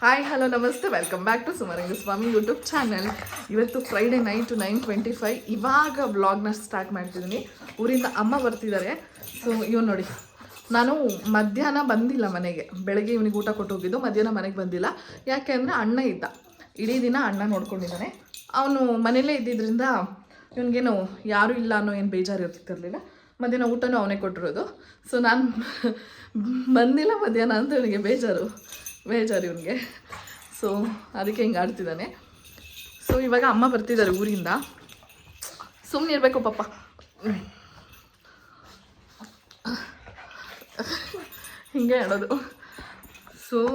Hi hello ನಮಸ್ತೆ welcome back to Sumaranga Swamy YouTube channel ಇವತ್ತು Friday night nine twenty five ಇವಾಗ ವ್ಲಾಗ್ನ start ಮಾಡ್ತಿದ್ದೀನಿ ಊರಿಂದ ಅಮ್ಮ ಬರ್ತಿದ್ದಾರೆ ಸೊ ಇವ್ ನೋಡಿ. ನಾನು ಮಧ್ಯಾಹ್ನ ಬಂದಿಲ್ಲ ಮನೆಗೆ. ಬೆಳಗ್ಗೆ ಇವನಿಗೆ ಊಟ ಕೊಟ್ಟು ಹೋಗಿದ್ದು. ಮಧ್ಯಾಹ್ನ ಮನೆಗೆ ಬಂದಿಲ್ಲ. ಯಾಕೆ ಅಂದರೆ ಅಣ್ಣ ಇದ್ದ. ಇಡೀ ದಿನ ಅಣ್ಣ ನೋಡ್ಕೊಂಡಿದ್ದಾನೆ. ಅವನು ಮನೇಲೇ ಇದ್ದಿದ್ದರಿಂದ ಇವನಿಗೇನು ಯಾರೂ ಇಲ್ಲ ಅನ್ನೋ ಏನು ಬೇಜಾರು ಇರ್ತಿರ್ಲಿಲ್ಲ ಮಧ್ಯಾಹ್ನ ಊಟನೂ ಅವನೇ ಕೊಟ್ಟಿರೋದು. ಸೊ ನಾನು ಬಂದಿಲ್ಲ ಮಧ್ಯಾಹ್ನ ಅಂತ ಇವನಿಗೆ ಬೇಜಾರು. ಬೇಜಾರು ಇವನಿಗೆ. ಸೊ ಅದಕ್ಕೆ ಹಿಂಗೆ ಆಡ್ತಿದ್ದಾನೆ. ಸೊ ಇವಾಗ ಅಮ್ಮ ಬರ್ತಿದ್ದಾರೆ ಊರಿಂದ. ಸುಮ್ಮನೆ ಇರಬೇಕು ಪಾಪ. ಹಿಂಗೆ ಆಡೋದು. ಸೊ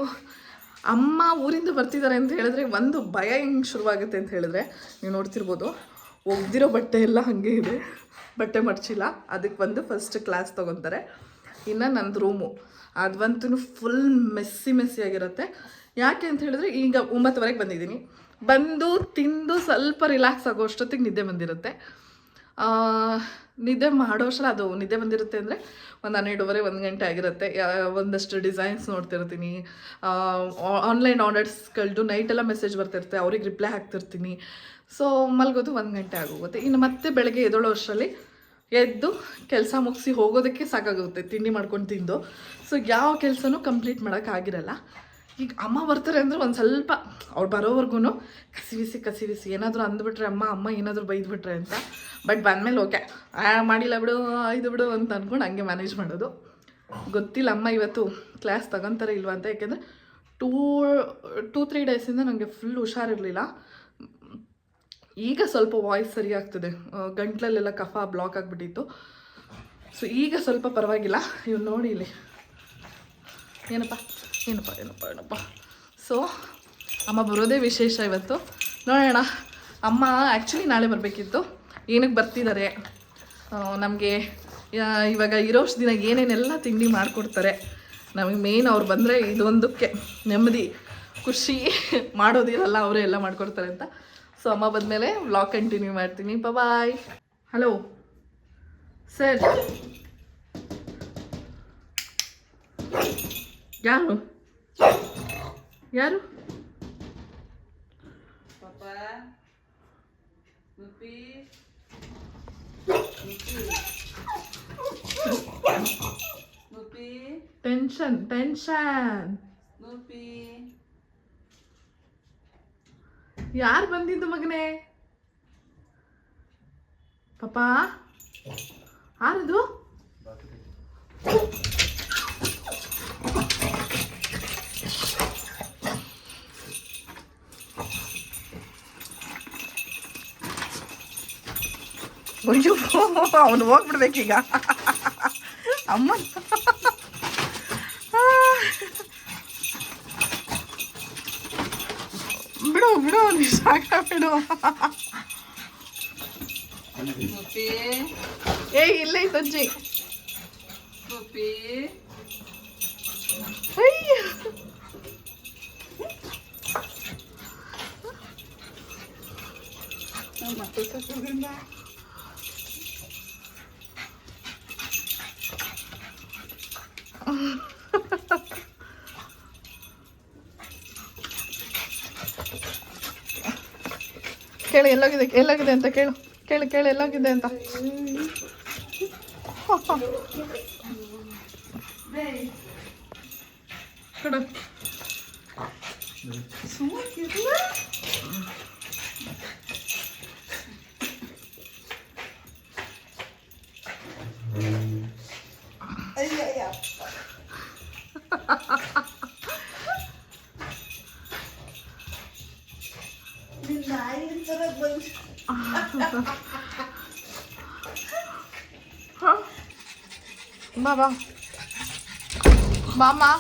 ಅಮ್ಮ ಊರಿಂದ ಬರ್ತಿದ್ದಾರೆ ಅಂತ ಹೇಳಿದ್ರೆ ಒಂದು ಭಯ ಹಿಂಗೆ ಶುರುವಾಗುತ್ತೆ ಅಂತ ಹೇಳಿದ್ರೆ, ನೀವು ನೋಡ್ತಿರ್ಬೋದು. ಒಗ್ದಿರೋ ಬಟ್ಟೆ ಎಲ್ಲ ಹಾಗೆ ಇದೆ. ಬಟ್ಟೆ ಮಡ್ಚಿಲ್ಲ. ಅದಕ್ಕೆ ಬಂದು ಫಸ್ಟ್ ಕ್ಲಾಸ್ ತೊಗೊತಾರೆ. ಇನ್ನು ನಂದು ರೂಮು ಅದಂತೂ ಫುಲ್ ಮೆಸ್ಸಿ ಮೆಸ್ಸಿ ಆಗಿರುತ್ತೆ. ಯಾಕೆ ಅಂತ ಹೇಳಿದ್ರೆ, ಈಗ ಒಂಬತ್ತುವರೆಗೆ ಬಂದಿದ್ದೀನಿ. ಬಂದು, ತಿಂದು ಸ್ವಲ್ಪ ರಿಲ್ಯಾಕ್ಸ್ ಆಗೋ ಅಷ್ಟೊತ್ತಿಗೆ ನಿದ್ದೆ ಬಂದಿರುತ್ತೆ. ನಿದ್ದೆ ಮಾಡೋ ಅಷ್ಟರಲ್ಲಿ ಅದು ನಿದ್ದೆ ಬಂದಿರುತ್ತೆ ಅಂದರೆ ಒಂದು ಹನ್ನೆರಡುವರೆ, ಒಂದು ಗಂಟೆ ಆಗಿರುತ್ತೆ. ಒಂದಷ್ಟು ಡಿಸೈನ್ಸ್ ನೋಡ್ತಿರ್ತೀನಿ. ಆನ್ಲೈನ್ ಆರ್ಡರ್ಸ್ಗಳದ್ದು ನೈಟೆಲ್ಲ ಮೆಸೇಜ್ ಬರ್ತಿರುತ್ತೆ. ಅವ್ರಿಗೆ ರಿಪ್ಲೈ ಹಾಕ್ತಿರ್ತೀನಿ. ಸೊ ಮಲ್ಗೋದು ಒಂದು ಗಂಟೆ ಆಗೋಗುತ್ತೆ. ಇನ್ನು ಮತ್ತೆ ಬೆಳಗ್ಗೆ ಎದ್ದೋಳೋ ಅಷ್ಟರಲ್ಲಿ ಎದ್ದು ಕೆಲಸ ಮುಗಿಸಿ ಹೋಗೋದಕ್ಕೆ ಸಾಕಾಗುತ್ತೆ, ತಿಂಡಿ ಮಾಡ್ಕೊಂಡು ತಿಂದು. ಸೊ ಯಾವ ಕೆಲಸನೂ ಕಂಪ್ಲೀಟ್ ಮಾಡೋಕ್ಕಾಗಿರಲ್ಲ ಈಗ ಅಮ್ಮ ಬರ್ತಾರೆ ಅಂದರೆ ಒಂದು ಸ್ವಲ್ಪ ಅವ್ರು ಬರೋವರೆಗೂ ಕಸಿ ಬಿಸಿ ಕಸಿ ಬಿಸಿ. ಏನಾದರೂ ಅಂದ್ಬಿಟ್ರೆ ಅಮ್ಮ ಅಮ್ಮ ಏನಾದರೂ ಬೈದ್ಬಿಟ್ರೆ ಅಂತ. ಬಟ್ ಬಂದಮೇಲೆ ಓಕೆ ಮಾಡಿಲ್ಲ ಬಿಡು, ಇದು ಬಿಡು ಅಂತ ಅಂದ್ಕೊಂಡು ಹಂಗೆ ಮ್ಯಾನೇಜ್ ಮಾಡೋದು. ಗೊತ್ತಿಲ್ಲ ಅಮ್ಮ ಇವತ್ತು ಕ್ಲಾಸ್ ತಗೊತಾರೆ ಇಲ್ವಾ ಅಂತ. ಯಾಕೆಂದರೆ ಟೂ ಟೂ ತ್ರೀ ಡೇಸಿಂದ ನನಗೆ ಫುಲ್ ಹುಷಾರಿರಲಿಲ್ಲ. ಈಗ ಸ್ವಲ್ಪ ವಾಯ್ಸ್ ಸರಿ ಆಗ್ತದೆ. ಗಂಟ್ಲಲ್ಲೆಲ್ಲ ಕಫ ಬ್ಲಾಕ್ ಆಗಿಬಿಟ್ಟಿತ್ತು. ಸೊ ಈಗ ಸ್ವಲ್ಪ ಪರವಾಗಿಲ್ಲ. ಇವ್ ನೋಡಿ ಇಲ್ಲಿ. ಏನಪ್ಪ? ಏನಪ್ಪ? ಏನಪ್ಪ? ಏನಪ್ಪ? ಸೊ ಅಮ್ಮ ಬರೋದೇ ವಿಶೇಷ ಇವತ್ತು. ನೋಡೋಣ. ಅಮ್ಮ ಆ್ಯಕ್ಚುಲಿ ನಾಳೆ ಬರಬೇಕಿತ್ತು. ಏನಕ್ಕೆ ಬರ್ತಿದ್ದಾರೆ ನಮಗೆ ಇವಾಗ ಇರೋಷ್ಟು ದಿನ ಏನೇನೆಲ್ಲ ತಿಂಡಿ ಮಾಡಿಕೊಡ್ತಾರೆ. ನಮಗೆ ಮೇನ್ ಅವ್ರು ಬಂದರೆ ಇದೊಂದಕ್ಕೆ ನೆಮ್ಮದಿ, ಖುಷಿ ಮಾಡೋದಿರಲ್ಲ, ಅವರೇ ಎಲ್ಲ ಮಾಡ್ಕೊಡ್ತಾರೆ ಅಂತ. ಸೊ ಅಮ್ಮ ಬಂದಮೇಲೆ ವ್ಲಾಗ್ ಕಂಟಿನ್ಯೂ ಮಾಡ್ತೀನಿ. ಬಾಯ್ ಹಲೋ ಸರ್ ಯಾರು? ಯಾರು? ಟೆನ್ಷನ್ ಟೆನ್ಷನ್ ಯಾರು ಬಂದಿದ್ದು ಮಗನೇ? ಪಾಪ ಅಯ್ಯೋ ಅವನು ಹೋಗ್ಬಿಡ್ಬೇಕೀಗ. ಅಮ್ಮ. ಬಿಡು ನೀ ಸಾಕ ಬಿಡು ಏ ಇಲ್ಲ ಐತೆ ಅಜ್ಜಿ. ಕೇಳು ಎಲ್ಲೋಗಿದೆ ಎಲ್ಲೋಗಿದೆ ಅಂತ ಕೇಳು ಕೇಳು ಕೇಳು ಎಲ್ಲೋಗಿದೆ ಅಂತ. ಕೊಡು. ಸುಮ್ಮನೆ ಬಾ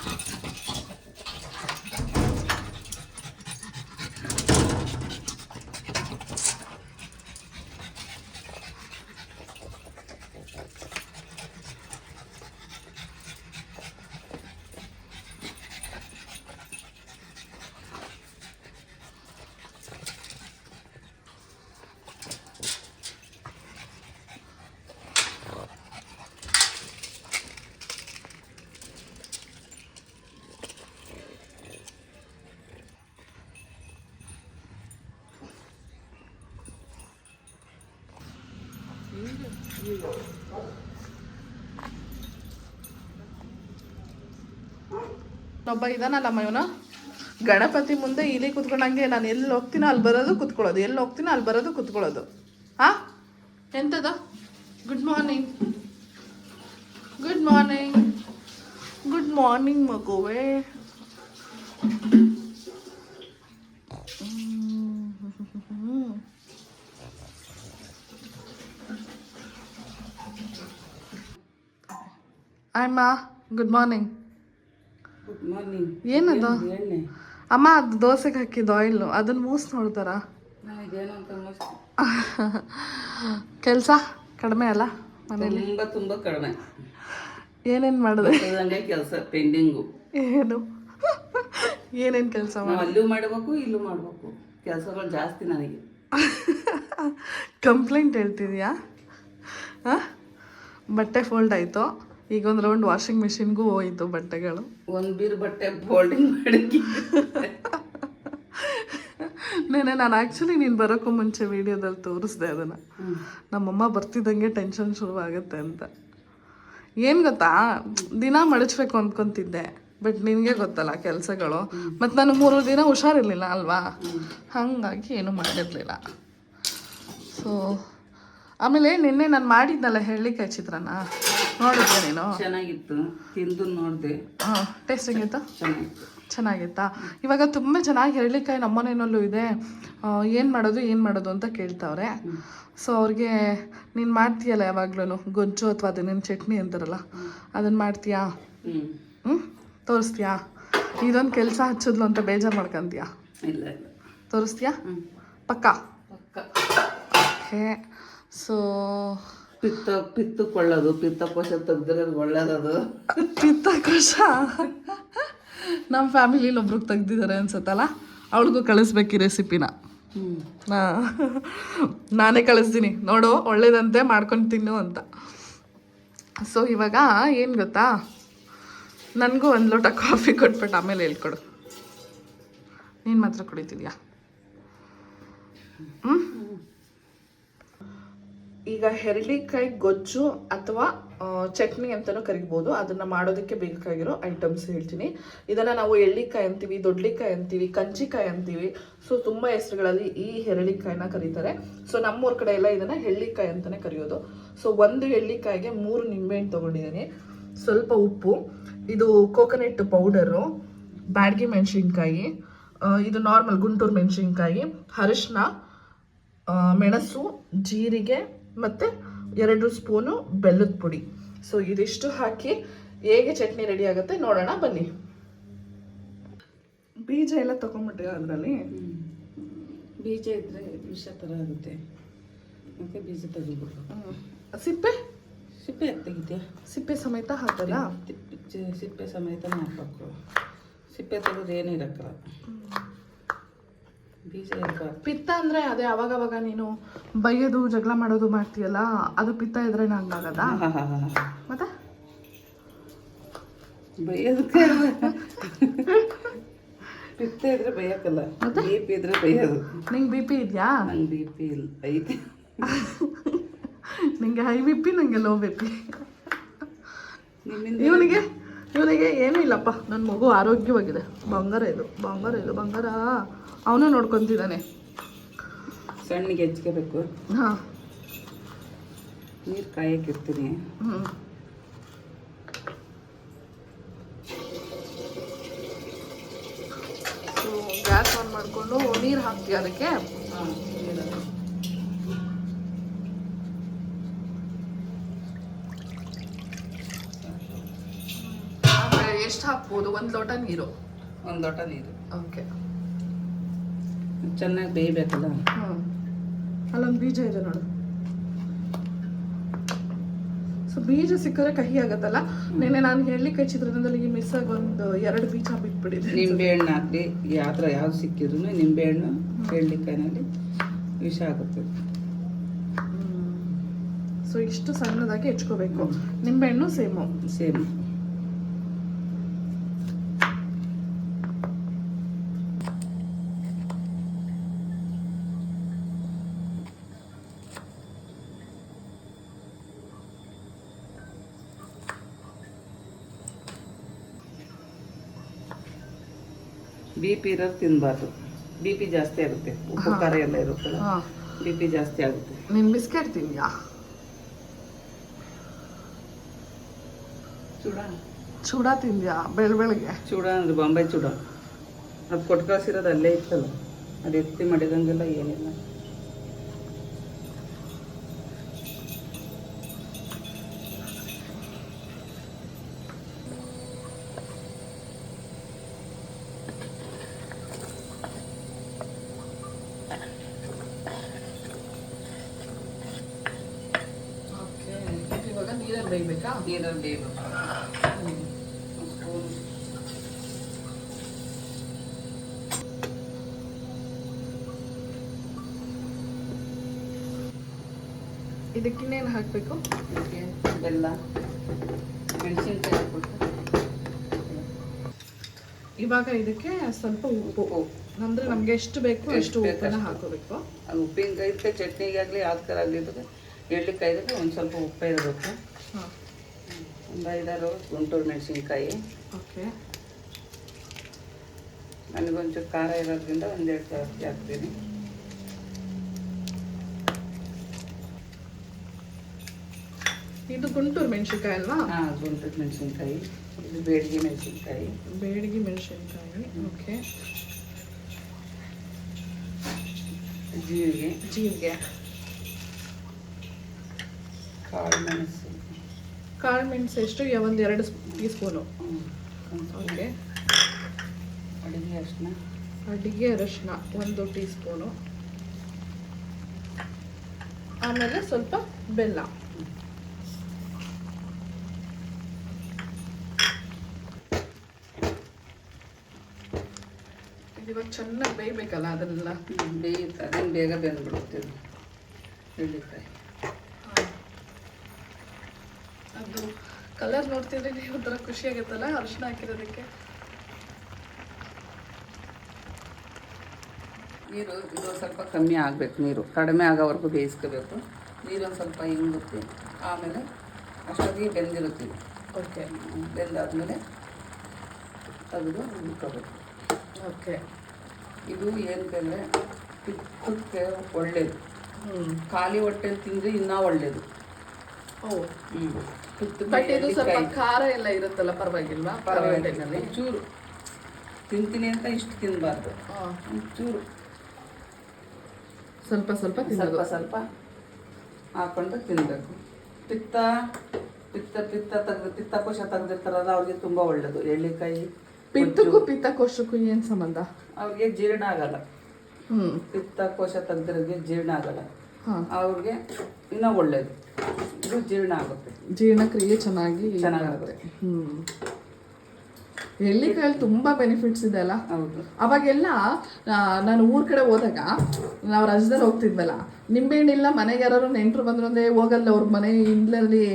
ಒಬ್ಬ ಇದಾನಲ್ಲಮ್ಮ ಇವನು? ಗಣಪತಿ ಮುಂದೆ ಇಲ್ಲಿ ಕುತ್ಕೊಂಡಂಗೆ ನಾನು ಎಲ್ಲಿ ಹೋಗ್ತೀನೋ ಅಲ್ಲಿ ಬರೋದು ಕುತ್ಕೊಳ್ಳೋದು. ಎಲ್ಲಿ ಹೋಗ್ತೀನೋ ಅಲ್ಲಿ ಬರೋದು ಕುತ್ಕೊಳ್ಳೋದು. ಹಾ ಎಂತದ? Good morning good morning good morning ಮಗುವೆ. ಅಮ್ಮ ಗುಡ್ ಮಾರ್ನಿಂಗ್ ಗುಡ್ ಮಾರ್ನಿಂಗ್ ಏನದು? ಅಮ್ಮ ಅದು ದೋಸೆಗೆ ಹಾಕಿದ್ದು ಆಯಿಲ್ ಅದನ್ನ ಮೂಸ್ ನೋಡ್ತಾರ? ಕೆಲಸ ಕಡಿಮೆ ಅಲ್ಲ ಮನೇಲಿ? ತುಂಬ ತುಂಬ ಕಡಿಮೆ. ಏನೇನು ಮಾಡಿದೆ? ಕೆಲಸ ಪೆಂಡಿಂಗು. ಏನು? ಏನೇನು ಕೆಲಸ ಅಲ್ಲೂ ಮಾಡಬೇಕು ಇಲ್ಲೂ ಮಾಡಬೇಕು. ಕೆಲಸಗಳು ಜಾಸ್ತಿ ನನಗೆ. ಕಂಪ್ಲೇಂಟ್ ಹೇಳ್ತಿದ್ಯಾ? ಹಾಂ? ಬಟ್ಟೆ ಫೋಲ್ಡ್ ಆಯಿತು? ಈಗ ಒಂದು ರೌಂಡ್ ವಾಷಿಂಗ್ ಮಿಷಿನ್ಗೂ ಹೋಯ್ತು ಬಟ್ಟೆಗಳು. ಒಂದು ಬೀರ್ ಬಟ್ಟೆ ಫೋಲ್ಡಿಂಗ್ ಮಾಡಿ ನೆನೆ ನಾನು ಆ್ಯಕ್ಚುಲಿ ನೀನು ಬರೋಕ್ಕೂ ಮುಂಚೆ ವಿಡಿಯೋದಲ್ಲಿ ತೋರಿಸ್ದೆ ಅದನ್ನು. ನಮ್ಮಮ್ಮ ಬರ್ತಿದ್ದಂಗೆ ಟೆನ್ಷನ್ ಶುರುವಾಗುತ್ತೆ ಅಂತ. ಏನು ಗೊತ್ತಾ? ದಿನ ಮಡಚಬೇಕು ಅಂದ್ಕೊಂತಿದ್ದೆ ಬಟ್ ನಿನಗೆ ಗೊತ್ತಲ್ಲ ಕೆಲಸಗಳು. ಮತ್ತು ನಾನು ಮೂರು ದಿನ ಹುಷಾರಿರ್ಲಿಲ್ಲ ಅಲ್ವಾ? ಹಾಗಾಗಿ ಏನು ಮಾಡಿರಲಿಲ್ಲ. ಸೊ ಆಮೇಲೆ ನಿನ್ನೆ ನಾನು ಮಾಡಿದ್ನಲ್ಲ ಹೇಳಲಿಕ್ಕೆ ಚಿತ್ರಾನ್ನ. ನೋಡಿದ್ದೆ ನೀನು? ಚೆನ್ನಾಗಿತ್ತು. ತಿಂದು ನೋಡಿದೆ. ಹಾಂ ಟೇಸ್ಟ್ ಹೆಂಗಿತ್ತು? ಚೆನ್ನಾಗಿತ್ತು. ಚೆನ್ನಾಗಿತ್ತಾ? ಇವಾಗ ತುಂಬ ಚೆನ್ನಾಗಿ ಹೇಳಲಿಕ್ಕೆ ನಮ್ಮನೇನಲ್ಲೂ ಇದೆ. ಏನು ಮಾಡೋದು ಏನು ಮಾಡೋದು ಅಂತ ಕೇಳ್ತಾವ್ರೆ. ಸೊ ಅವ್ರಿಗೆ ನೀನು ಮಾಡ್ತೀಯಲ್ಲ ಯಾವಾಗ್ಲೂ ಗೊಜ್ಜು ಅಥವಾ ಅದನ್ನೇನು ಚಟ್ನಿ ಅಂತಾರಲ್ಲ ಅದನ್ನು ಮಾಡ್ತೀಯಾ? ಹ್ಞೂ ತೋರಿಸ್ತೀಯಾ? ಇದೊಂದು ಕೆಲಸ ಹಚ್ಚಿದ್ಲು ಅಂತ ಬೇಜಾರು ಮಾಡ್ಕೊಂತೀಯಾ? ತೋರಿಸ್ತೀಯಾ? ಪಕ್ಕ. ಓಕೆ. ಸೊ ಪಿತ್ತ ಪಿತ್ತಕೊಳ್ಳೋದು ಪಿತ್ತಕೋಶ ತೆಗ್ದ್ರೆ ಒಳ್ಳೇದದು. ಪಿತ್ತಕೋಶ? ನಮ್ಮ ಫ್ಯಾಮಿಲಿಲಿ ಒಬ್ರಿಗೆ ತೆಗ್ದಿದ್ದಾರೆ ಅನ್ಸುತ್ತಲ್ಲ? ಅವಳಿಗೂ ಕಳಿಸ್ಬೇಕು ಈ ರೆಸಿಪಿನ. ನಾನೇ ಕಳಿಸ್ತೀನಿ. ನೋಡು ಒಳ್ಳೇದಂತೆ ಮಾಡ್ಕೊಂಡು ತಿನ್ನು ಅಂತ. ಸೊ ಇವಾಗ ಏನು ಗೊತ್ತಾ? ನನಗೂ ಒಂದು ಲೋಟ ಕಾಫಿ ಕೊಟ್ಬಿಟ್ಟು ಆಮೇಲೆ ಹೇಳ್ಕೊಡು. ನೀನು ಮಾತ್ರ ಕುಡಿತಿದ್ಯಾ? ಹ್ಞೂ ಈಗ ಹೆರಳಿಕಾಯಿ ಗೊಜ್ಜು ಅಥವಾ ಚಟ್ನಿ ಅಂತಲೂ ಕರಿಬೋದು. ಅದನ್ನು ಮಾಡೋದಕ್ಕೆ ಬೇಕಾಗಿರೋ ಐಟಮ್ಸ್ ಹೇಳ್ತೀನಿ. ಇದನ್ನು ನಾವು ಎಳ್ಳಿಕಾಯಿ ಅಂತೀವಿ, ದೊಡ್ಲಿಕಾಯಿ ಅಂತೀವಿ, ಕಂಚಿಕಾಯಿ ಅಂತೀವಿ. ಸೊ ತುಂಬ ಹೆಸರುಗಳಲ್ಲಿ ಈ ಹೆರಳಿಕಾಯಿನ ಕರೀತಾರೆ. ಸೊ ನಮ್ಮೂರ ಕಡೆ ಎಲ್ಲ ಇದನ್ನು ಹೆಳ್ಳಿಕಾಯಿ ಅಂತಲೇ ಕರೆಯೋದು. ಸೊ ಒಂದು ಎಳ್ಳಿಕಾಯಿಗೆ ಮೂರು ನಿಂಬೆಹಣ್ಣು ತೊಗೊಂಡಿದ್ದೀನಿ. ಸ್ವಲ್ಪ ಉಪ್ಪು, ಇದು ಕೋಕೋನಟ್ ಪೌಡರು ಬ್ಯಾಡ್ಗಿ ಮೆಣಸಿನ್ಕಾಯಿ ಇದು ನಾರ್ಮಲ್ ಗುಂಟೂರು ಮೆಣಸಿನ್ಕಾಯಿ ಅರಿಶಿನ ಮೆಣಸು, ಜೀರಿಗೆ ಮತ್ತು ಎರಡು ಸ್ಪೂನು ಬೆಲ್ಲದ ಪುಡಿ. ಸೊ ಇದಿಷ್ಟು ಹಾಕಿ ಹೇಗೆ ಚಟ್ನಿ ರೆಡಿ ಆಗುತ್ತೆ ನೋಡೋಣ ಬನ್ನಿ. ಬೀಜ ಎಲ್ಲ ತಗೊಂಬಿಟ್ಟೆ ಅದರಲ್ಲಿ? ಬೀಜ ಇದ್ರೆ ವಿಷ ಥರ ಆಗುತ್ತೆ. ಮತ್ತೆ ಬೀಜ ತೆಗಿಬಿಟ್ಟು ಸಿಪ್ಪೆ? ಸಿಪ್ಪೆ ತೆಗಿತೀಯಾ? ಸಿಪ್ಪೆ ಸಮೇತ ಹಾಕಲ್ಲ? ಸಿಪ್ಪೆ ಸಮೇತ ಹಾಕಬೇಕು ಸಿಪ್ಪೆ ತೆಗೆದು ಏನೂ ಇರಕ್ಕಲ್ಲ ಬೀಜ ಪಿತ್ತ ಅಂದ್ರೆ ಅದೇ ಅವಾಗ ಅವಾಗ ನೀನು ಬೈಯೋದು ಜಗಳ ಮಾಡೋದು ಮಾಡ್ತೀಯಲ್ಲ ಅದು ಪಿತ್ತ ಇದ್ರೆ ಹಂಗಾಗದ ಮತ್ತೆ? ಬೈಯೋದಕ್ಕೆ ಪಿತ್ತ ಇದ್ರೆ ಬೈಯಕ್ಕಲ್ಲ. ಬಿ ಪಿ ಇದ್ರೆ ಬೈಯೋದು. ನಿಂಗೆ ಬಿ ಪಿ ಇದೆಯಾ? ನಂಗೆ ಬಿ ಪಿ ಇಲ್ಲ ಐತೆ. ನಿಂಗೆ ಹೈ ಬಿ ಪಿ ನನಗೆ ಲೋ ಬಿ ಪಿ. ಇವನಿಗೆ? ಇವನಿಗೆ ಏನೂ ಇಲ್ಲಪ್ಪ ನನ್ನ ಮಗು ಆರೋಗ್ಯವಾಗಿದೆ. ಬಂಗಾರ ಇದು. ಬಂಗಾರ ಇದು. ಬಂಗಾರ. ಅವನು ನೋಡ್ಕೊತಿದ್ದಾನೆ. ಸಣ್ಣಗೆ ಹೆಚ್ಕೋಬೇಕು ಹಾಂ. ನೀರು ಕಾಯಕ್ಕಿರ್ತೀನಿ ಹ್ಞೂ ಸೊ ಗ್ಯಾಸ್ ಆನ್ ಮಾಡಿಕೊಂಡು ನೀರು ಹಾಕ್ತೀವಿ ಅದಕ್ಕೆ? ಎಷ್ಟು ಹಾಕ್ಬೋದು? ಒಂದು ಲೋಟ ನೀರು. ಒಂದು ಲೋಟ ನೀರು. ಓಕೆ ಚೆನ್ನಾಗಿ ಬೇಯಬೇಕಲ್ಲ? ಹಾಂ. ಅಲ್ಲೊಂದು ಬೀಜ ಇದೆ ನೋಡು. ಸೊ ಬೀಜ ಸಿಕ್ಕರೆ ಕಹಿ ಆಗತ್ತಲ್ಲ? ನೆನ್ನೆ ನಾನು ಹೇಳಲಿಕ್ಕೆ ಚಿತ್ರದಲ್ಲಿ ಈ ಮಿಸ್ ಆಗಿ ಒಂದು ಎರಡು ಬೀಜ ಬಿಟ್ಬಿಟ್ಟಿದೆ. ನಿಂಬೆಹಣ್ಣು ಹಾಕಿ ಯಾವ ಥರ ಯಾವ್ದು ಸಿಕ್ಕಿದ್ರು ನಿಂಬೆಹಣ್ಣು ಹೇಳಲಿಕ್ಕೆನಲ್ಲಿ ವಿಷ ಆಗುತ್ತೆ. ಸೊ ಇಷ್ಟು ಸಣ್ಣದಾಗಿ ಹೆಚ್ಕೋಬೇಕು. ನಿಂಬೆಹಣ್ಣು ಸೇಮು. ಸೇಮ್. ಬಿ ಪಿ ಇರೋರು ತಿನ್ನಬಾರ್ದು ಬಿ ಪಿ ಜಾಸ್ತಿ ಆಗುತ್ತೆ. ಉಪ್ಪು ಖಾರ ಎಲ್ಲ ಇರುತ್ತಲ್ಲ. ಬಿಪಿ ಬಿ ಪಿ ಜಾಸ್ತಿ ಆಗುತ್ತೆ. ನೀನು ಬಿಸ್ಕೆಟ್ ತಿನ್ಯಾ ಚೂಡ. ಚೂಡ ತಿಂದ್ಯಾ ಬೆಳ ಬೆಳಗ್ಗೆ? ಚೂಡ ಅಂದ್ರೆ ಬಾಂಬೆ ಚೂಡ. ಅದು ಕೊಟ್ಟು ಕಳ್ಸಿರೋದು ಅಲ್ಲೇ ಇತ್ತಲ್ಲ. ಅದು ಎತ್ತಿ ಮಾಡಿದಂಗೆಲ್ಲ ಏನಿಲ್ಲ. ನೀರಲ್ಲಿ ಬೇಯಬೇಕಾ? ನೀರಲ್ಲಿ ಬೇಯಬೇಕು. ಸ್ಪೂನ್ ಇದಕ್ಕಿನ್ನೇನು ಹಾಕಬೇಕು? ಇದಕ್ಕೆ ಬೆಲ್ಲ ಮೆಣಸಿನ್ಕಾಯಿ ಹಾಕ್ಬಿಟ್ಟು ಇವಾಗ ಇದಕ್ಕೆ ಸ್ವಲ್ಪ ಉಪ್ಪು. ಅಂದರೆ ನಮ್ಗೆ ಎಷ್ಟು ಬೇಕು ಎಷ್ಟು ಉಪ್ಪನ್ನ. ಹಾಕೋಬೇಕು. ಅದು ಉಪ್ಪಿನಕಾಯಿ ಚಟ್ನಿಗೆ ಆಗಲಿ ಥರ ಆಗಿರ್ತದೆ ಎಳ್ಳಿಕಾಯಿದ್ರೆ ಒಂದು ಸ್ವಲ್ಪ ಉಪ್ಪು ಇರಬೇಕು ಒಂದು ಗುಂಟೂರು ಮೆಣಸಿನ್ಕಾಯಿ. ಓಕೆ. ನನಗೊಂಚೂರು ಖಾರ ಇರೋದ್ರಿಂದ ಒಂದೆರಡು ಜಾಸ್ತಿ ಹಾಕ್ತೀನಿ. ಇದು ಗುಂಟೂರು ಮೆಣಸಿನ್ಕಾಯಿ ಅಲ್ವಾ? ಹಾಂ ಗುಂಟೂರು ಮೆಣಸಿನ್ಕಾಯಿ. ಇದು ಬೇಡಿಗೆ ಮೆಣಸಿನ್ಕಾಯಿ. ಬೇಡಿಗೆ ಮೆಣಸಿನ್ಕಾಯಿ ಓಕೆ. ಜೀರಿಗೆ. ಜೀರಿಗೆ. ಕಾಳು ಮೆಣಸು. ಕಾಳು ಮೆಣಸು ಎಷ್ಟು ಒಂದು ಎರಡು ಟೀ ಸ್ಪೂನು ಓಕೆ ಅಡುಗೆ ಅರಿಶಿನ? ಅಡಿಗೆ ಅರಶಿನ ಒಂದು ಟೀ ಸ್ಪೂನು ಆಮೇಲೆ ಸ್ವಲ್ಪ ಬೆಲ್ಲ. ಇವಾಗ ಚೆನ್ನಾಗಿ ಬೇಯಬೇಕಲ್ಲ ಅದನ್ನೆಲ್ಲ? ಬೇಯುತ್ತೆ ಅದನ್ನು ಬೇಗ ಬೆಂದ್ಬಿಡುತ್ತೆ? ಇದು ಎಳ್ಳಿಕಾಯಿ ಅದು ಕಲರ್ ನೋಡ್ತಿದ್ರೆ ನೀವು ಒಂಥರ ಖುಷಿ ಆಗುತ್ತಲ್ಲ? ಅರಿಶಿನ ಹಾಕಿರೋದಕ್ಕೆ. ನೀರು ಇದು ಸ್ವಲ್ಪ ಕಮ್ಮಿ ಆಗಬೇಕು ನೀರು. ಕಡಿಮೆ ಆಗೋವರೆಗೂ ಬೇಯಿಸ್ಕೋಬೇಕು. ನೀರು ಒಂದು ಸ್ವಲ್ಪ ಹಿಂಗುತ್ತೆ ಆಮೇಲೆ ಅಷ್ಟೊತ್ತಿಗೆ ಬೆಂದಿರುತ್ತೆ ಓಕೆ ಬೆಂದಾದಮೇಲೆ ತೆಗೆದು ಹುಡ್ಕೋಬೇಕು ಓಕೆ ಇದು ಏನು ಅಂದರೆ ಪಿತ್ತಕ್ಕೆ ಒಳ್ಳೆಯದು ಹ್ಞೂ ಖಾಲಿ ಹೊಟ್ಟೆಲಿ ತಿಂದರೆ ಇನ್ನೂ ಒಳ್ಳೆಯದು ಓ. ಹ್ಞೂ ಬಟ್ ಇದು ಸ್ವಲ್ಪ ಖಾರ ಎಲ್ಲ ಇರುತ್ತಲ್ಲ ಪರವಾಗಿಲ್ವಾ ಪರವಾಗಿಲ್ಲ. ಚೂರು ತಿಂತೀನಿ ಅಂತ ಇಷ್ಟು ತಿನ್ನಬಾರ್ದು ಚೂರು ಸ್ವಲ್ಪ ಸ್ವಲ್ಪ ತಿನ್ನೋದು. ಸ್ವಲ್ಪ ಸ್ವಲ್ಪ ಹಾಕೊಂಡು ತಿನ್ನಬೇಕು ಪಿತ್ತ ಪಿತ್ತ ಪಿತ್ತ ತೆಗ್ದು ಪಿತ್ತಕೋಶ ತೆಗ್ದಿರ್ತಾರಲ್ಲ ಅವ್ರಿಗೆ ತುಂಬ ಒಳ್ಳೆಯದು ಎಳ್ಳಿಕಾಯಿ ಪಿತ್ತಕ್ಕೂ ಪಿತ್ತಕೋಶಕ್ಕೂ ಏನು ಸಂಬಂಧ? ಅವ್ರಿಗೆ ಜೀರ್ಣ ಆಗಲ್ಲ. ಹ್ಞೂ ಪಿತ್ತಕೋಶ ತೆಗ್ದಿರೋರಿಗೆ ಜೀರ್ಣ ಆಗಲ್ಲ. ಅವ್ರಿಗೆ ಇನ್ನೂ ಒಳ್ಳೇದು. ಇದು ಜೀರ್ಣ ಆಗುತ್ತೆ. ಜೀರ್ಣಕ್ರಿಯೆ ಚೆನ್ನಾಗಿ ಚೆನ್ನಾಗಾಗುತ್ತೆ. ಹ್ಞೂ ಎಳ್ಳಿಕಾಯಲ್ಲಿ ತುಂಬ ಬೆನಿಫಿಟ್ಸ್ ಇದೆ ಅಲ್ಲ? ಹೌದು. ಅವಾಗೆಲ್ಲ ನಾನು ಊರ್ ಕಡೆ ಹೋದಾಗ ನಾವು ರಜದಲ್ಲಿ ಹೋಗ್ತಿದ್ವಲ್ಲ ನಿಂಬೆಹಣ್ಣಿಲ್ಲ ಮನೆಗೆ ಯಾರು ನೆಂಟರು ಬಂದ್ರು ಅಂದ್ರೆ ಹೋಗಲ್ಲ ಅವ್ರ ಮನೆ ಹಿಂದ್ಲಲ್ಲಿ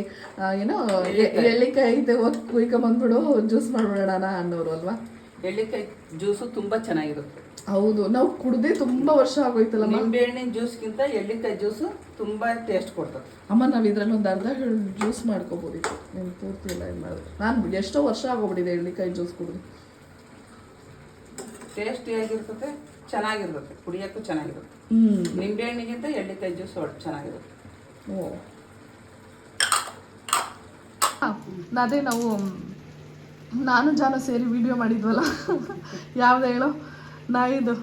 ಏನೋ ಎಳ್ಳಿಕಾಯಿ. ಇದೆ ಹೋಗಿ ಕುಯ್ಕೊಂಬಂದ್ಬಿಡು ಜ್ಯೂಸ್ ಮಾಡ್ಬಿಡೋಣ ಅನ್ನೋರು ಅಲ್ವಾ? ಎಳ್ಳಿಕಾಯಿ ಜ್ಯೂಸು ತುಂಬಾ ಚೆನ್ನಾಗಿರುತ್ತೆ. ಹೌದು. ನಾವು ಕುಡ್ದೇ ತುಂಬಾ ವರ್ಷ ಆಗೋಯ್ತಲ್ಲ ನಿಂಬೆಹಣ್ಣಿನ ಜ್ಯೂಸ್ಗಿಂತ ಎಳ್ಳಿಕಾಯಿ ಜ್ಯೂಸ್ ತುಂಬಾ ಟೇಸ್ಟ್ ಕೊಡ್ತದೆ. ಅಮ್ಮ ನಾವು ಇದ್ರಲ್ಲಿ ಒಂದು ಅರ್ಧ ಜ್ಯೂಸ್ ಮಾಡ್ಕೋಬೋದಿತ್ತು ನೀನು ಪೂರ್ತಿ ಎಲ್ಲ ಇದು ಮಾಡಿದ್ರೆ ನಾನು ಎಷ್ಟೋ ವರ್ಷ ಆಗೋಗ್ಬಿಟ್ಟಿದೆ ಎಳ್ಳಿಕಾಯಿ ಜ್ಯೂಸ್ ಕುಡಿದು. ಟೇಸ್ಟಿಯಾಗಿರ್ತದೆ ಚೆನ್ನಾಗಿರ್ತದೆ. ಕುಡಿಯೋಕ್ಕೂ ಚೆನ್ನಾಗಿರುತ್ತೆ. ಹ್ಮ್. ನಿಂಬೆಹಣ್ಣಿಗಿಂತ ಎಳ್ಳಿಕಾಯಿ ಜ್ಯೂಸ್ ಒಟ್ಟು ಚೆನ್ನಾಗಿರುತ್ತೆ. ಓ. ಅದೇ ನಾವು ನಾನು ಜಾನು ಸೇರಿ ವಿಡಿಯೋ ಮಾಡಿದ್ವಲ್ಲ. ಯಾವ್ದು ಹೇಳು? ನಾಯಿದು ಇದು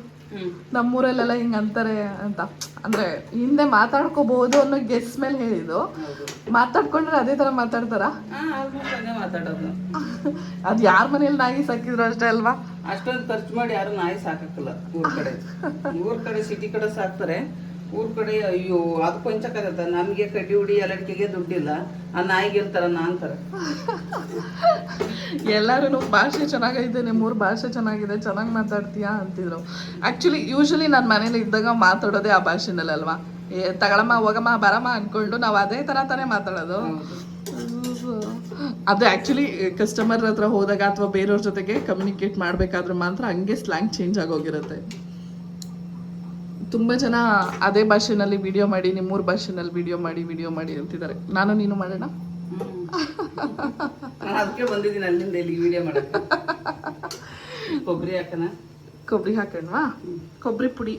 ನಮ್ಮೂರಲ್ಲೆಲ್ಲ ಹಿಂಗೆ ಅಂತಾರೆ ಅಂತ. ಅಂದ್ರೆ ಹಿಂದೆ ಮಾತಾಡ್ಕೋಬಹುದು ಅನ್ನೋ ಗೆಸ್ ಮೇಲೆ ಹೇಳಿದ್ದು. ಮಾತಾಡ್ಕೊಂಡ್ರೆ ಅದೇ ಥರ ಮಾತಾಡ್ತಾರ? ಅದು ಯಾರ ಮನೇಲಿ ನಾಯಿ ಸಾಕಿದ್ರು ಅಷ್ಟೇ ಅಲ್ವಾ? ಅಷ್ಟೊಂದು ಖರ್ಚು ಮಾಡಿ ಯಾರು ನಾಯಿ ಸಾಕಲ್ಲ ಊರ್ ಕಡೆ. ಊರ್ ಕಡೆ ಸಿಟಿ ಕಡೆ ಸಾಕ್ತಾರೆ. ಊರ್ ಕಡೆ ಅಯ್ಯೋ ಅದು ಕೊಂಚಕ್ಕಾಗತ್ತ ನಮಗೆ ಕಡ್ಡಿ ಉಡಿ ಎಲ್ಲಡಿಕೆಗೆ ದುಡ್ಡಿಲ್ಲ. ಆ ನಾಯಿಗೆ ಇರ್ತಾರನ್ನ ಅಂತಾರೆ. ಎಲ್ಲರೂ ಭಾಷೆ ಚೆನ್ನಾಗೈತೆ ನಿಮ್ಮೂರು ಭಾಷೆ ಚೆನ್ನಾಗಿದೆ ಚೆನ್ನಾಗಿ ಮಾತಾಡ್ತೀಯಾ ಅಂತಿದ್ರು. ಆ್ಯಕ್ಚುಲಿ ಯೂಶಲಿ ನಾನು ಮನೇಲಿ ಇದ್ದಾಗ ಮಾತಾಡೋದೇ ಆ ಭಾಷೆನಲ್ಲಲ್ವಾ? ಏ ತಗಳಮ್ಮ ಹೋಗಮ್ಮ ಬರಮ್ಮ ಅಂದ್ಕೊಂಡು ನಾವು ಅದೇ ಥರ ತಾನೇ ಮಾತಾಡೋದು. ಅದು ಆ್ಯಕ್ಚುಲಿ ಕಸ್ಟಮರ್ ಹತ್ರ ಹೋದಾಗ ಅಥವಾ ಬೇರೆಯವ್ರ ಜೊತೆಗೆ ಕಮ್ಯುನಿಕೇಟ್ ಮಾಡಬೇಕಾದ್ರೆ ಮಾತ್ರ ಹಂಗೆ ಸ್ಲ್ಯಾಂಗ್ ಚೇಂಜ್ ಆಗೋಗಿರುತ್ತೆ. ತುಂಬ ಜನ ಅದೇ ಭಾಷೆನಲ್ಲಿ ವಿಡಿಯೋ ಮಾಡಿ ನಿಮ್ಮೂರ ಭಾಷೆನಲ್ಲಿ ವಿಡಿಯೋ ಮಾಡಿ ವಿಡಿಯೋ ಮಾಡಿ ಅಂತಿದ್ದಾರೆ. ನಾನು ನೀನು ಮಾಡೋಣ? ಅದಕ್ಕೆ ಬಂದಿದ್ದೀನಿ ಅಲ್ಲಿಂದ ಇಲ್ಲಿ ವಿಡಿಯೋ ಮಾಡಕ್ಕೆ. ಕೊಬ್ಬರಿ ಹಾಕೋಣ? ಕೊಬ್ಬರಿ ಹಾಕೋಣವಾ? ಕೊಬ್ಬರಿ ಪುಡಿ.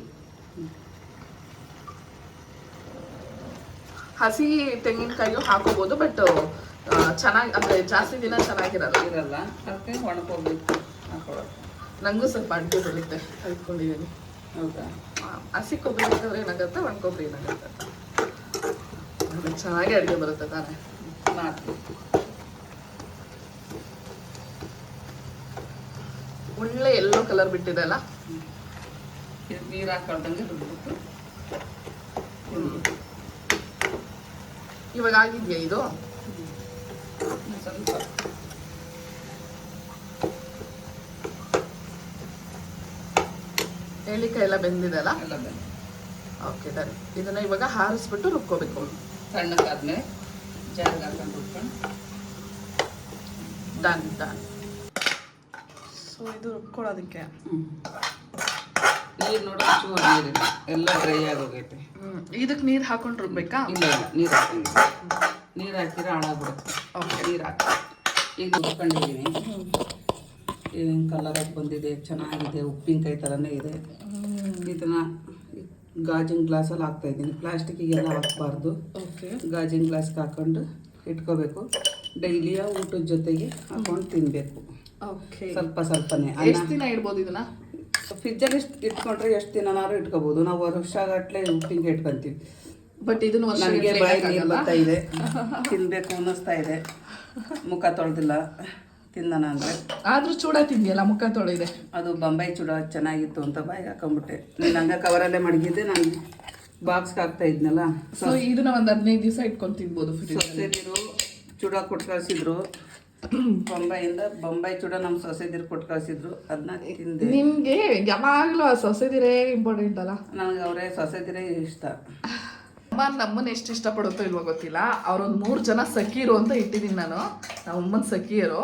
ಹಸಿ ತೆಂಗಿನಕಾಯಿ ಹಾಕೋಬಹುದು ಬಟ್ ಚೆನ್ನಾಗಿ ಅಂದರೆ ಜಾಸ್ತಿ ದಿನ ಚೆನ್ನಾಗಿರಲ್ಲ. ಇರಲ್ಲ. ಅದಕ್ಕೆ ಒಣಕೋಗ್ಬೇಕು ಹಾಕೊಳ್ಳೋದು ನಂಗೂ ಸ್ವಲ್ಪ ಅಂಟು ಬರುತ್ತೆ ಕಲ್ತ್ಕೊಂಡಿದ್ದೀನಿ ಹೌದಾ? ಹಸಿ ಕೊಬ್ಬರಿ ಹಾಕಿದ್ರೆ ಏನಾಗುತ್ತೆ? ಒಣ ಕೊಬ್ಬರಿ ಏನಾಗುತ್ತೆ? ಚೆನ್ನಾಗಿ ಅಡುಗೆ ಬರುತ್ತೆ ತಾನೇ. ಮಾಡ್ತೀವಿ ಒಳ್ಳೆ ಎಲ್ಲೋ ಕಲರ್ ಬಿಟ್ಟಿದೆ ಅಲ್ಲ? ಇದು ನೀರು ಹಾಕೊಳ್ದಂಗೆ ರುಬ್ಬಿಟ್ಟು ಇವಾಗ ಆಗಿದೆಯಾ ಇದು? ಸ್ವಲ್ಪ. ಏಳಿಕಾಯಿ ಎಲ್ಲ ಬೆಂದಿದೆ ಅಲ್ಲ ಎಲ್ಲ ಬಂದು ಓಕೆ ಸರಿ. ಇದನ್ನ ಇವಾಗ ಹಾರಿಸ್ಬಿಟ್ಟು ರುಬ್ಕೋಬೇಕು. ಸಣ್ಣಕ್ಕಾದ್ಮೇಲೆ ಜಾರ್ಗೆ ಹಾಕೊಂಡು ರುಬ್ಕೊಂಡು. ಡನ್ ಡನ್ ಸೊ ಇದು ರುಬ್ಕೊಳ್ಳೋದಕ್ಕೆ. ನೀರು ನೋಡಿ ಚೂರು ನೀರಿಲ್ಲ ಎಲ್ಲ ಡ್ರೈ ಆಗೋಗೈತೆ ಇದಕ್ಕೆ ನೀರು ಹಾಕೊಂಡು ರುಬ್ಬೇಕಾ? ಇಲ್ಲ ಇಲ್ಲ. ನೀರು ಹಾಕಂಗಿಲ್ಲ ನೀರು ಹಾಕಿದ್ರೆ ಹಾಳಾಗ್ಬಿಡುತ್ತೆ. ಓಕೆ ನೀರು ಹಾಕಿ ಈಗ ರುಬ್ಕೊಂಡಿದ್ದೀನಿ. ಏನು ಕಲರಾಗಿ ಬಂದಿದೆ ಚೆನ್ನಾಗಿದೆ ಉಪ್ಪಿನಕಾಯಿ ಥರನೇ ಇದೆ. ಇದನ್ನ ಗಾಜಿನ ಗ್ಲಾಸಲ್ಲಿ ಹಾಕ್ತಾ ಇದ್ದೀನಿ. ಪ್ಲಾಸ್ಟಿಕ್ಕಿಗೆಲ್ಲ ಹಾಕಬಾರ್ದು. ಗಾಜಿನ ಗ್ಲಾಸ್ಗೆ ಹಾಕೊಂಡು ಇಟ್ಕೋಬೇಕು. ಡೈಲಿಯ ಊಟದ ಜೊತೆಗೆ ಹಾಕೊಂಡು ತಿನ್ನಬೇಕು ಸ್ವಲ್ಪ ಸ್ವಲ್ಪನೇ ಎಷ್ಟು ದಿನ ಇಡ್ಬೋದು ಇದನ್ನ? ಫ್ರಿಜ್ಜಲ್ಲಿ ಇಷ್ಟು ಇಟ್ಕೊಂಡ್ರೆ ಎಷ್ಟು ದಿನನಾದ್ರೂ ಇಟ್ಕೋಬೋದು. ನಾವು ವರ್ಷಗಟ್ಟಲೆ ಉಪ್ಪಿನಕಾಯಿ ಇಟ್ಕೊಂತೀವಿ. ಬಟ್ ಇದನ್ನು ನನಗೆ ಬಾಯಿ ನೀರು ಬರ್ತಾ ಇದೆ. ತಿನ್ನಬೇಕು ಅನ್ನಿಸ್ತಾ ಇದೆ. ಮುಖ ತೊಳೆದಿಲ್ಲ. ತಿನ್ನೋಣ ಅಂದರೆ ಆದ್ರೂ ಚೂಡ ತಿಂದಿಯಲ್ಲ ಮುಖ ತೊಳೆದೆ. ಅದು ಬಂಬೈ ಚೂಡ ಚೆನ್ನಾಗಿತ್ತು ಅಂತ ಬಾಯಿಗೆ ಹಾಕೊಂಡ್ಬಿಟ್ಟೆ ನೀನು ಹಂಗ ಕವರಲ್ಲೇ ಮಡಗಿದ್ದೆ ನಾನು ಬಾಕ್ಸ್ಗೆ ಹಾಕ್ತಾ ಇದ್ನಲ್ಲ. ಸೊ ಇದನ್ನ ಒಂದು ಹದಿನೈದು ದಿವಸ ಇಟ್ಕೊಂಡು ತಿನ್ಬೋದು ಸೊಸೆದಿರು ಚೂಡ ಕೊಟ್ಟು ಕಳಿಸಿದ್ರು. ಬೊಂಬೈಯಿಂದ ಬೊಂಬೈ ಚೂಡ ನಮ್ಮ ಸೊಸೆದಿರು ಕೊಟ್ಟು ಕಳಿಸಿದ್ರು. ಅದನ್ನ ತಿಂದೆ. ನಿಮಗೆ ಯಾವಾಗಲೂ ಆ ಸೊಸೆದಿರೇ ಇಂಪಾರ್ಟೆಂಟ್ ಅಲ್ಲ? ನನಗೆ ಅವರೇ ಸೊಸೆದಿರೇ ಇಷ್ಟ. ಅಮ್ಮ ನಮ್ಮನ್ನ ಎಷ್ಟು ಇಷ್ಟಪಡುತ್ತೋ ಇಲ್ವೋ ಗೊತ್ತಿಲ್ಲ. ಅವ್ರೊಂದು ಮೂರು ಜನ ಸಖಿಯರು ಅಂತ ಇಟ್ಟಿದ್ದೀನಿ ನಾನು. ನಮ್ಮಮ್ಮನ ಸಖಿಯರು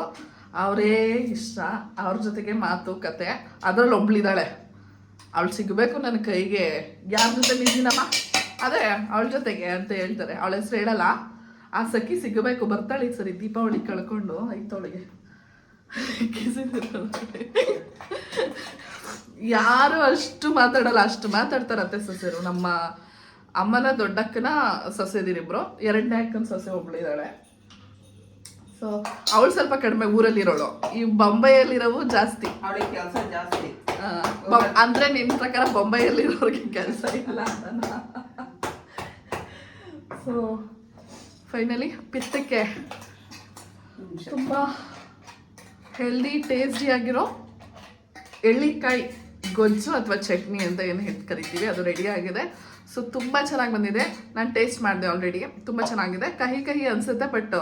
ಅವರೇ ಇಷ್ಟ, ಅವ್ರ ಜೊತೆಗೆ ಮಾತು, ಕತೆ, ಅದ್ರಲ್ಲಿ ಒಬ್ಳಿದ್ದಾಳೆ. ಅವಳು ಸಿಗಬೇಕು ನನ್ನ ಕೈಗೆ. ಯಾರ ಜೊತೆ ನಿದ್ದೀನಮ್ಮ? ಅದೇ, ಅವಳ ಜೊತೆಗೆ ಅಂತ ಹೇಳ್ತಾರೆ. ಅವಳ ಹೆಸರು ಹೇಳಲ್ಲ. ಆ ಸಖಿ ಸಿಗಬೇಕು. ಬರ್ತಾಳೆ ಈ ಸರಿ. ದೀಪಾವಳಿ ಕಳ್ಕೊಂಡು ಐತವಳಿಗೆ ಯಾರು ಅಷ್ಟು ಮಾತಾಡಲ್ಲ. ಅಷ್ಟು ಮಾತಾಡ್ತಾರಂತೆ ಸೊಸೆರು. ನಮ್ಮ ಅಮ್ಮನ ದೊಡ್ಡಕ್ಕನ ಸೊಸೆದಿರಿಬ್ರು. ಎರಡನೇ ಅಕ್ಕನ ಸೊಸೆ ಒಬ್ಳಿದಾಳೆ ಸೊ ಅವಳು ಸ್ವಲ್ಪ ಕಡಿಮೆ ಊರಲ್ಲಿರೋಳು. ಈ ಬೊಂಬೈಯಲ್ಲಿರೋವು ಜಾಸ್ತಿ. ಅವಳಿಗೆ ಕೆಲಸ ಜಾಸ್ತಿ. ಅಂದ್ರೆ ನಿಮ್ ಪ್ರಕಾರ ಬೊಂಬೈಯಲ್ಲಿರೋರಿಗೆ ಕೆಲಸ ಇಲ್ಲ ಸೊ ಫೈನಲಿ ಪಿತ್ತಕ್ಕೆ ತುಂಬ ಹೆಲ್ದಿ ಟೇಸ್ಟಿ ಆಗಿರೋ ಎಳ್ಳಿಕಾಯಿ ಗೊಜ್ಜು ಅಥವಾ ಚಟ್ನಿ ಅಂತ ಏನು ಹೇಳಿ ಕರಿತೀವಿ. ಅದು ರೆಡಿ ಆಗಿದೆ. ಸೊ ತುಂಬ ಚೆನ್ನಾಗಿ ಬಂದಿದೆ. ನಾನು ಟೇಸ್ಟ್ ಮಾಡಿದೆ ಆಲ್ರೆಡಿ ತುಂಬ ಚೆನ್ನಾಗಿದೆ. ಕಹಿ ಕಹಿ ಅನಿಸುತ್ತೆ ಬಟ್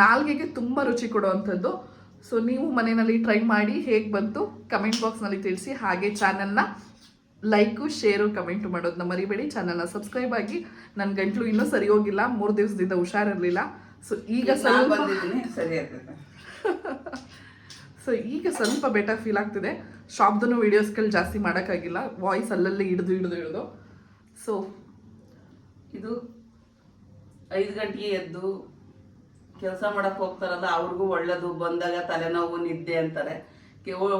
ನಾಲ್ಗೆಗೆ ತುಂಬ ರುಚಿ ಕೊಡುವಂಥದ್ದು. ಸೊ ನೀವು ಮನೆಯಲ್ಲಿ ಟ್ರೈ ಮಾಡಿ ಹೇಗೆ ಬಂತು ಕಮೆಂಟ್ ಬಾಕ್ಸ್ನಲ್ಲಿ ತಿಳಿಸಿ. ಹಾಗೆ ಚಾನಲ್ನ ಲೈಕು ಶೇರು ಕಮೆಂಟು ಮಾಡೋದನ್ನ ಮರಿಬೇಡಿ. ಚಾನಲ್ನ ಸಬ್ಸ್ಕ್ರೈಬ್ ಆಗಿ. ನನ್ನ ಗಂಟ್ಲು ಇನ್ನೂ ಸರಿ ಹೋಗಿಲ್ಲ. ಮೂರು ದಿವಸದಿಂದ ಹುಷಾರಿರಲಿಲ್ಲ. ಸೊ ಈಗ ಸ್ವಲ್ಪ ಸೊ ಈಗ ಸ್ವಲ್ಪ ಬೆಟರ್ ಫೀಲ್ ಆಗ್ತಿದೆ. ಶಾಪ್ದೂ ವೀಡಿಯೋಸ್ಗಳು ಜಾಸ್ತಿ ಮಾಡೋಕ್ಕಾಗಿಲ್ಲ. ವಾಯ್ಸ್ ಅಲ್ಲಲ್ಲಿ ಹಿಡಿದು ಹಿಡಿದು ಹಿಡಿದು. ಸೊ ಇದು ಐದು ಗಂಟೆಗೆ ಎದ್ದು ಕೆಲಸ ಮಾಡಕ್ ಹೋಗ್ತಾರಲ್ಲ, ಅವ್ರಿಗೂ ಒಳ್ಳೇದು. ಬಂದಾಗ ತಲೆನೋವು, ನಿದ್ದೆ ಅಂತಾರೆ.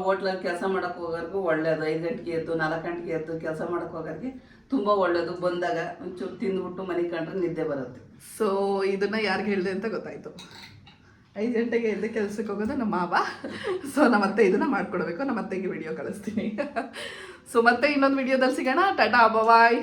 ಹೋಟ್ಲಲ್ಲಿ ಕೆಲಸ ಮಾಡಕ್ ಹೋಗೋರ್ಗು ಒಳ್ಳೇದು. ಐದು ಗಂಟೆಗೆ ಎದ್ದು, ನಾಲ್ಕು ಗಂಟೆಗೆ ಎದ್ದು ಕೆಲಸ ಮಾಡಕ್ ಹೋಗೋರಿಗೆ ತುಂಬ ಒಳ್ಳೇದು. ಬಂದಾಗ ಒಂಚೂರು ತಿಂದ್ಬಿಟ್ಟು ಮನೆ ಕಂಡ್ರೆ ನಿದ್ದೆ ಬರುತ್ತೆ. ಸೊ ಇದನ್ನ ಯಾರಿಗೆ ಹೇಳಿದೆ ಅಂತ ಗೊತ್ತಾಯ್ತು. ಐದು ಗಂಟೆಗೆ ಎದ್ದು ಕೆಲ್ಸಕ್ಕೆ ಹೋಗೋದು ನಮ್ಮ ಮಾವ. ಸೊ ನಮ್ಮ ಅತ್ತೆ ಇದನ್ನ ಮಾಡ್ಕೊಡ್ಬೇಕು. ನಮ್ಮ ಅತ್ತೆಗೆ ವಿಡಿಯೋ ಕಳಿಸ್ತೀನಿ. ಸೊ ಮತ್ತೆ ಇನ್ನೊಂದು ವಿಡಿಯೋದಲ್ಲಿ ಸಿಗೋಣ. ಟಾಟಾ ಬಾಯ್